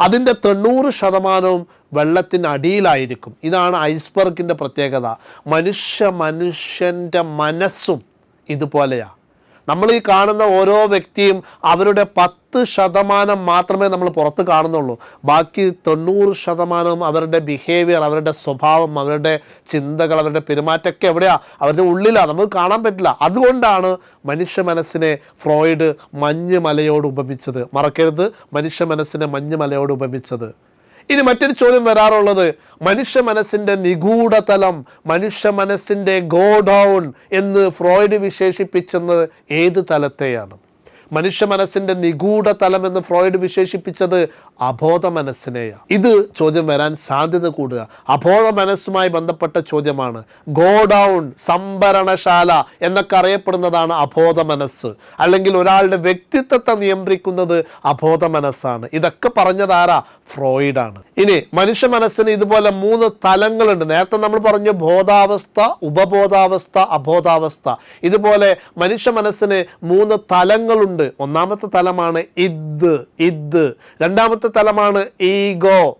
അതിന്റെ തൊണ്ണൂറ് ശതമാനവും വെള്ളത്തിനടിയിലായിരിക്കും ഇതാണ് ഐസ്ബർഗിന്റെ പ്രത്യേകത. മനുഷ്യ മനുഷ്യന്റെ മനസ്സും ഇതുപോലെയാണ് നമ്മൾ ഈ കാണുന്ന ഓരോ വ്യക്തിയും അവരുടെ പത്ത് ശതമാനം മാത്രമേ നമ്മൾ പുറത്ത് കാണുന്നുള്ളൂ. ബാക്കി തൊണ്ണൂറ് ശതമാനം അവരുടെ ബിഹേവിയർ അവരുടെ സ്വഭാവം അവരുടെ ചിന്തകൾ അവരുടെ പെരുമാറ്റമൊക്കെ എവിടെയാ? അവരുടെ ഉള്ളിലാണ് നമുക്ക് കാണാൻ പറ്റില്ല. അതുകൊണ്ടാണ് മനുഷ്യ മനസ്സിനെ ഫ്രോയിഡ് മഞ്ഞ് മലയോട് ഉപമിച്ചത് മറക്കരുത്. മനുഷ്യ മനസ്സിനെ മഞ്ഞ് മലയോട് ഉപമിച്ചത് ഇനി മറ്റൊരു ചോദ്യം വരാറുള്ളത് മനുഷ്യ മനസ്സിന്റെ നിഗൂഢതലം മനുഷ്യ മനസ്സിന്റെ ഗോഡൗൺ എന്ന് ഫ്രോയിഡ് വിശേഷിപ്പിച്ചത് ഏത് തലത്തെയാണ്? മനുഷ്യ മനസ്സിന്റെ നിഗൂഢതലം എന്ന് ഫ്രോയിഡ് വിശേഷിപ്പിച്ചത് അബോധ മനസ്സിനെയാണ് ഇത് ചോദ്യം വരാൻ സാധ്യത കൂടുക. അബോധ മനസ്സുമായി ബന്ധപ്പെട്ട ചോദ്യമാണ്. ഗോഡൗൺ സംഭരണശാല എന്നൊക്കെ അറിയപ്പെടുന്നതാണ് അബോധ മനസ്സ് അല്ലെങ്കിൽ ഒരാളുടെ വ്യക്തിത്വത്തെ നിയന്ത്രിക്കുന്നത് അബോധ മനസ്സാണ് ഇതൊക്കെ പറഞ്ഞതാരാ? ഫ്രോയിഡാണ്. ഇനി മനുഷ്യ മനസ്സിന് ഇതുപോലെ മൂന്ന് തലങ്ങളുണ്ട്. നേരത്തെ നമ്മൾ പറഞ്ഞു ബോധാവസ്ഥ ഉപബോധാവസ്ഥ അബോധാവസ്ഥ. ഇതുപോലെ മനുഷ്യ മനസ്സിന് മൂന്ന് തലങ്ങളുണ്ട്. ഒന്നാമത്തെ തലമാണ് ഇദ് ഇദ് രണ്ടാമത്തെ തലമാണ് ഈഗോ.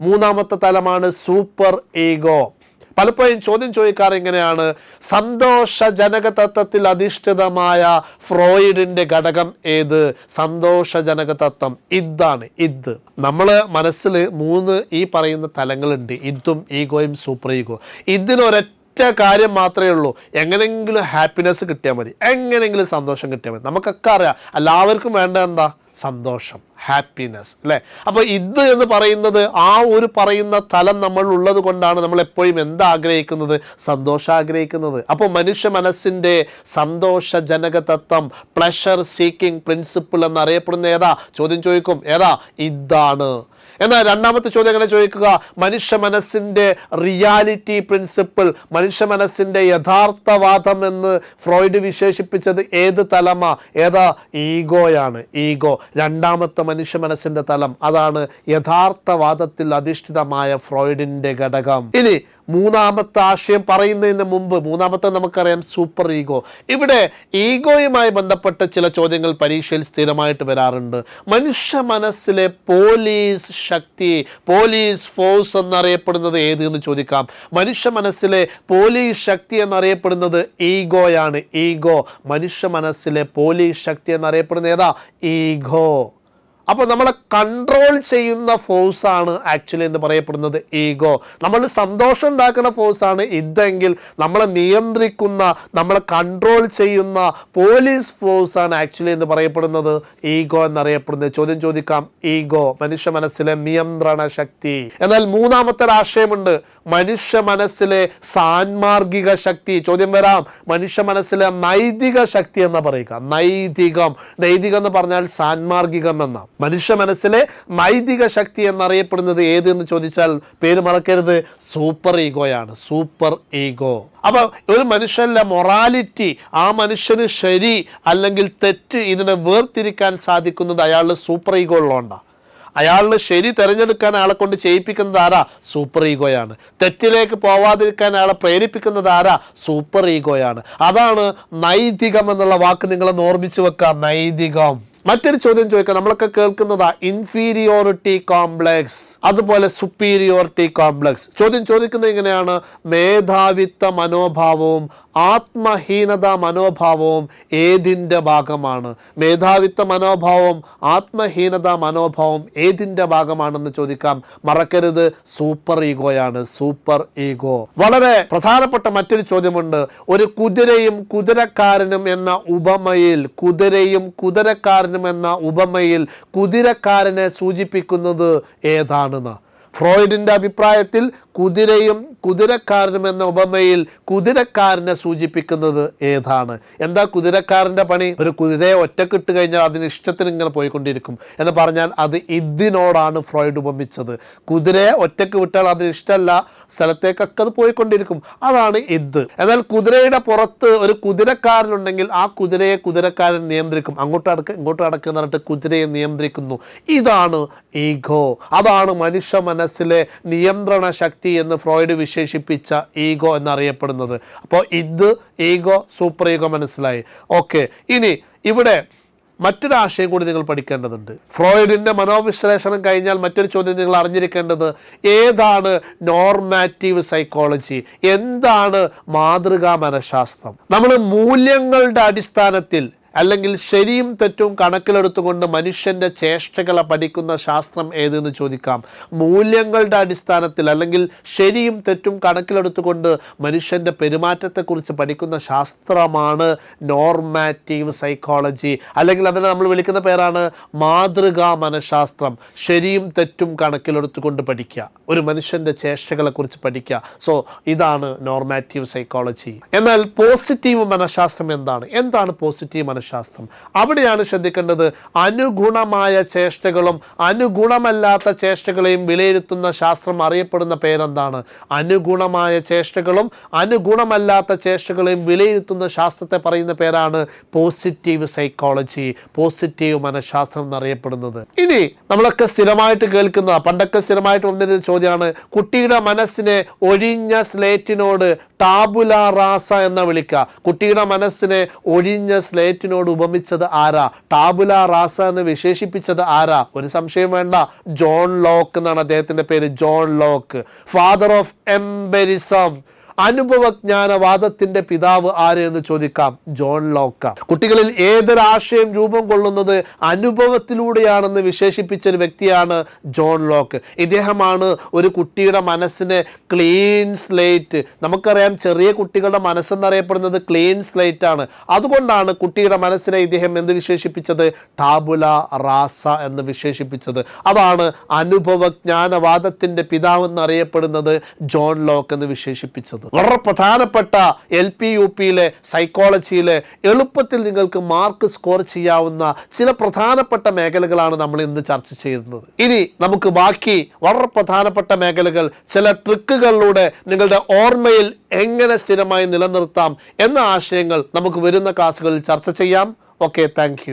മൂന്നാമത്തെ തലമാണ് സൂപ്പർ ഈഗോ. പലപ്പോഴും ചോദ്യം ചോദിക്കാർ ഇങ്ങനെയാണ്. സന്തോഷജനക തത്വത്തിൽ അധിഷ്ഠിതമായ ഫ്രോയിഡിന്റെ ഘടകം ഏത്? സന്തോഷജനക തത്വം ഇതാണ് ഇത്. നമ്മൾ മനസ്സിൽ മൂന്ന് ഈ പറയുന്ന തലങ്ങളുണ്ട്. ഇതും ഈഗോയും സൂപ്പർ ഈഗോ. ഇതിനൊരൊറ്റ ഒറ്റ കാര്യം മാത്രമേ ഉള്ളൂ. എങ്ങനെയെങ്കിലും ഹാപ്പിനെസ് കിട്ടിയാൽ മതി. എങ്ങനെയെങ്കിലും സന്തോഷം കിട്ടിയാൽ മതി. നമുക്കൊക്കെ അറിയാം. എല്ലാവർക്കും വേണ്ട എന്താ? സന്തോഷം ഹാപ്പിനെസ് അല്ലേ? അപ്പോൾ ഇത് എന്ന് പറയുന്നത് ആ ഒരു പറയുന്ന തലം നമ്മൾ ഉള്ളത് കൊണ്ടാണ് നമ്മൾ എപ്പോഴും എന്താ ആഗ്രഹിക്കുന്നത് സന്തോഷം ആഗ്രഹിക്കുന്നത്. അപ്പോൾ മനുഷ്യ മനസ്സിന്റെ സന്തോഷജനക തത്വം പ്ലഷർ സീക്കിംഗ് പ്രിൻസിപ്പിൾ എന്നറിയപ്പെടുന്ന ഏതാ? ചോദ്യം ചോദിക്കും. ഏതാ? ഇതാണ്. എന്നാൽ രണ്ടാമത്തെ ചോദ്യം എങ്ങനെ ചോദിക്കുക? മനുഷ്യ മനസ്സിന്റെ റിയാലിറ്റി പ്രിൻസിപ്പിൾ മനുഷ്യ മനസ്സിന്റെ യഥാർത്ഥവാദം എന്ന് ഫ്രോയിഡ് വിശേഷിപ്പിച്ചത് ഏത് തലമാ? ഏതാ? ഈഗോയാണ്. ഈഗോ. രണ്ടാമത്തെ മനുഷ്യ മനസ്സിന്റെ തലം. അതാണ് യഥാർത്ഥവാദത്തിൽ അധിഷ്ഠിതമായ ഫ്രോയിഡിന്റെ ഘടകം. ഇനി മൂന്നാമത്തെ ആശയം പറയുന്നതിന് മുമ്പ് മൂന്നാമത്തെ നമുക്കറിയാം സൂപ്പർ ഈഗോ. ഇവിടെ ഈഗോയുമായി ബന്ധപ്പെട്ട ചില ചോദ്യങ്ങൾ പരീക്ഷയിൽ സ്ഥിരമായിട്ട് വരാറുണ്ട്. മനുഷ്യ മനസ്സിലെ പോലീസ് ശക്തി പോലീസ് ഫോഴ്സ് എന്നറിയപ്പെടുന്നത് ഏത് എന്ന് ചോദിക്കാം. മനുഷ്യ മനസ്സിലെ പോലീസ് ശക്തി എന്നറിയപ്പെടുന്നത് ഈഗോയാണ്. ഈഗോ. മനുഷ്യ മനസ്സിലെ പോലീസ് ശക്തി എന്നറിയപ്പെടുന്നത് ഏതാ? ഈഗോ. അപ്പോൾ നമ്മളെ കൺട്രോൾ ചെയ്യുന്ന ഫോഴ്സ് ആണ് ആക്ച്വലി എന്ന് പറയപ്പെടുന്നത് ഈഗോ നമ്മൾ സന്തോഷം ഉണ്ടാക്കുന്ന ഫോഴ്സ് ആണ് ഇതെങ്കിൽ നമ്മളെ നിയന്ത്രിക്കുന്ന നമ്മളെ കൺട്രോൾ ചെയ്യുന്ന പോലീസ് ആണ് ആക്ച്വലി എന്ന് പറയപ്പെടുന്നത് ഈഗോ എന്നറിയപ്പെടുന്നത്. ചോദ്യം ചോദിക്കാം ഈഗോ മനുഷ്യ മനസ്സിലെ നിയന്ത്രണ ശക്തി. എന്നാൽ മൂന്നാമത്തെ ആശയമുണ്ട് മനുഷ്യ മനസ്സിലെ സാൻമാർഗിക ശക്തി. ചോദ്യം വരാം മനുഷ്യ മനസ്സിലെ നൈതിക ശക്തി എന്ന് പറയുക. നൈതികം. നൈതികം എന്ന് പറഞ്ഞാൽ സാൻമാർഗികം എന്ന മനുഷ്യ മനസ്സിലെ നൈതിക ശക്തി എന്നറിയപ്പെടുന്നത് ഏത് എന്ന് ചോദിച്ചാൽ പേര് മറക്കരുത്. സൂപ്പർ ഈഗോയാണ്. Superego. അപ്പൊ ഒരു മനുഷ്യന്റെ മൊറാലിറ്റി ആ മനുഷ്യന് ശരി അല്ലെങ്കിൽ തെറ്റ് ഇതിനെ വേർതിരിക്കാൻ സാധിക്കുന്നത് അയാളുടെ സൂപ്പർ ഈഗോ ഉള്ളതുകൊണ്ടാണ് അയാളിന് ശരി തിരഞ്ഞെടുക്കാൻ അയാളെ കൊണ്ട് ചെയ്യിപ്പിക്കുന്നത് ആരാ? സൂപ്പർ ഈഗോയാണ്. തെറ്റിലേക്ക് പോവാതിരിക്കാൻ അയാളെ പ്രേരിപ്പിക്കുന്നത് ആരാ? സൂപ്പർ ഈഗോയാണ്. അതാണ് നൈതികം എന്നുള്ള വാക്ക് നിങ്ങളൊന്ന് ഓർമ്മിച്ച് വെക്കുക. നൈതികം. മറ്റൊരു ചോദ്യം ചോദിക്കാം. നമ്മളൊക്കെ കേൾക്കുന്നതാ ഇൻഫീരിയോറിറ്റി കോംപ്ലക്സ് അതുപോലെ സുപ്പീരിയോറിറ്റി കോംപ്ലക്സ് ചോദ്യം ചോദിക്കുന്നത് എങ്ങനെയാണ്? മേധാവിത്വ മനോഭാവവും ആത്മഹീനത മനോഭാവവും ഏതിന്റെ ഭാഗമാണ്? മേധാവിത്വ മനോഭാവവും ആത്മഹീനത മനോഭാവവും ഏതിന്റെ ഭാഗമാണെന്ന് ചോദിക്കാം. മറക്കരുത് സൂപ്പർ ഈഗോയാണ് സൂപ്പർ ഈഗോ. വളരെ പ്രധാനപ്പെട്ട മറ്റൊരു ചോദ്യമുണ്ട്. ഒരു കുതിരയും കുതിരക്കാരനും എന്ന ഉപമയിൽ കുതിരയും കുതിരക്കാരനും എന്ന ഉപമയിൽ കുതിരക്കാരനെ സൂചിപ്പിക്കുന്നത് ഏതാണെന്ന്? ഫ്രോയിഡിന്റെ അഭിപ്രായത്തിൽ കുതിരയും കുതിരക്കാരനും എന്ന ഉപമയിൽ കുതിരക്കാരനെ സൂചിപ്പിക്കുന്നത് ഏതാണ്? എന്താ കുതിരക്കാരന്റെ പണി? ഒരു കുതിരയെ ഒറ്റക്കിട്ട് കഴിഞ്ഞാൽ അതിന് ഇഷ്ടത്തിന് ഇങ്ങനെ പോയിക്കൊണ്ടിരിക്കും എന്ന് പറഞ്ഞാൽ അത് ഇതിനോടാണ് ഫ്രോയിഡ് ഉപമിച്ചത്. കുതിരയെ ഒറ്റയ്ക്ക് വിട്ടാൽ അതിന് ഇഷ്ടമല്ല സ്ഥലത്തേക്കൊക്കെ അത് പോയിക്കൊണ്ടിരിക്കും. അതാണ് ഇത്. എന്നാൽ കുതിരയുടെ പുറത്ത് ഒരു കുതിരക്കാരനുണ്ടെങ്കിൽ ആ കുതിരയെ കുതിരക്കാരൻ നിയന്ത്രിക്കും. അങ്ങോട്ട് അടക്ക് ഇങ്ങോട്ട് അടക്കുക എന്ന് പറഞ്ഞിട്ട് കുതിരയെ നിയന്ത്രിക്കുന്നു. ഇതാണ് ഈഗോ. അതാണ് മനുഷ്യ മനസ്സിലെ നിയന്ത്രണ ശക്തി എന്ന് ഫ്രോയിഡ് വിശേഷിപ്പിച്ച ഈഗോ എന്നറിയപ്പെടുന്നത്. അപ്പോൾ ഇത് ഈഗോ സൂപ്പർ ഈഗോ മനസ്സിലായി. ഓക്കെ ഇനി ഇവിടെ മറ്റൊരു ആശയം കൂടി നിങ്ങൾ പഠിക്കേണ്ടതുണ്ട്. ഫ്രോയിഡിന്റെ മനോവിശ്ലേഷണം കഴിഞ്ഞാൽ മറ്റൊരു ചോദ്യം നിങ്ങൾ അറിഞ്ഞിരിക്കേണ്ടത് ഏതാണ് നോർമാറ്റീവ് സൈക്കോളജി? എന്താണ് മാതൃകാ മനഃശാസ്ത്രം? നമ്മൾ മൂല്യങ്ങളുടെ അടിസ്ഥാനത്തിൽ അല്ലെങ്കിൽ ശരിയും തെറ്റും കണക്കിലെടുത്തുകൊണ്ട് മനുഷ്യന്റെ ചേഷ്ടകളെ പഠിക്കുന്ന ശാസ്ത്രം ഏതെന്ന് ചോദിക്കാം. മൂല്യങ്ങളുടെ അടിസ്ഥാനത്തിൽ അല്ലെങ്കിൽ ശരിയും തെറ്റും കണക്കിലെടുത്തുകൊണ്ട് മനുഷ്യന്റെ പെരുമാറ്റത്തെക്കുറിച്ച് പഠിക്കുന്ന ശാസ്ത്രമാണ് നോർമാറ്റീവ് സൈക്കോളജി. അല്ലെങ്കിൽ അതിനെ നമ്മൾ വിളിക്കുന്ന പേരാണ് മാതൃകാ മനഃശാസ്ത്രം. ശരിയും തെറ്റും കണക്കിലെടുത്തുകൊണ്ട് പഠിക്കുക. ഒരു മനുഷ്യന്റെ ചേഷ്ടകളെക്കുറിച്ച് പഠിക്കുക. സോ ഇതാണ് നോർമാറ്റീവ് സൈക്കോളജി. എന്നാൽ പോസിറ്റീവ് മനഃശാസ്ത്രം എന്താണ്? എന്താണ് പോസിറ്റീവ് മനഃശാസ്ത്രം അവിടെയാണ് ശ്രദ്ധിക്കേണ്ടത് അനുഗുണമായ ചേഷ്ടകളും അനുഗുണമല്ലാത്ത ചേഷ്ടകളെയും വിലയിരുത്തുന്ന ശാസ്ത്രം അറിയപ്പെടുന്ന പേരെന്താണ്? അനുഗുണമായ ചേഷ്ടകളും അനുഗുണമല്ലാത്ത ചേഷ്ടകളെയും വിലയിരുത്തുന്ന ശാസ്ത്രത്തെ പറയുന്ന പേരാണ് പോസിറ്റീവ് സൈക്കോളജി പോസിറ്റീവ് മനഃശാസ്ത്രം എന്നറിയപ്പെടുന്നത്. ഇനി നമ്മളൊക്കെ സ്ഥിരമായിട്ട് കേൾക്കുന്ന പണ്ടൊക്കെ സ്ഥിരമായിട്ട് വന്നിരുന്ന ചോദ്യമാണ് കുട്ടിയുടെ മനസ്സിനെ ഒഴിഞ്ഞ സ്ലേറ്റിനോട് ടാബുല റാസ എന്ന വിളിക്കുക കുട്ടിയുടെ മനസ്സിനെ ഒഴിഞ്ഞ സ്ലേറ്റിനോട് ഉപമിച്ചത് ആരാ? ടാബുല റാസ എന്ന് വിശേഷിപ്പിച്ചത് ആരാ? ഒരു സംശയം വേണ്ട. ജോൺ ലോക്ക് എന്നാണ് അദ്ദേഹത്തിന്റെ പേര്. John Locke. Father of empiricism അനുഭവജ്ഞാനവാദത്തിന്റെ പിതാവ് ആര് എന്ന് ചോദിക്കാം? ജോൺ ലോക്ക കുട്ടികളിൽ ഏതൊരാശയം രൂപം കൊള്ളുന്നത് അനുഭവത്തിലൂടെയാണെന്ന് വിശേഷിപ്പിച്ച ഒരു വ്യക്തിയാണ് ജോൺ ലോക്ക് ഇദ്ദേഹമാണ് ഒരു കുട്ടിയുടെ മനസ്സിനെ ക്ലീൻ സ്ലേറ്റ് നമുക്കറിയാം ചെറിയ കുട്ടികളുടെ മനസ്സെന്നറിയപ്പെടുന്നത് ക്ലീൻ സ്ലേറ്റ് ആണ്. അതുകൊണ്ടാണ് കുട്ടിയുടെ മനസ്സിനെ ഇദ്ദേഹം എന്ത് വിശേഷിപ്പിച്ചത്? ടാബുല റാസ എന്ന് വിശേഷിപ്പിച്ചത്. അതാണ് അനുഭവജ്ഞാനവാദത്തിന്റെ പിതാവ് എന്നറിയപ്പെടുന്നത് ജോൺ ലോക്ക് എന്ന് വിശേഷിപ്പിച്ചത്. വളരെ പ്രധാനപ്പെട്ട എൽ പി യു പിയിലെ സൈക്കോളജിയിലെ എളുപ്പത്തിൽ നിങ്ങൾക്ക് മാർക്ക് സ്കോർ ചെയ്യാവുന്ന ചില പ്രധാനപ്പെട്ട മേഖലകളാണ് നമ്മൾ ഇന്ന് ചർച്ച ചെയ്യുന്നത്. ഇനി നമുക്ക് ബാക്കി വളരെ പ്രധാനപ്പെട്ട മേഖലകൾ ചില ട്രിക്കുകളിലൂടെ നിങ്ങളുടെ ഓർമ്മയിൽ എങ്ങനെ സ്ഥിരമായി നിലനിർത്താം എന്ന ആശയങ്ങൾ നമുക്ക് വരുന്ന ക്ലാസ്സുകളിൽ ചർച്ച ചെയ്യാം. Okay thank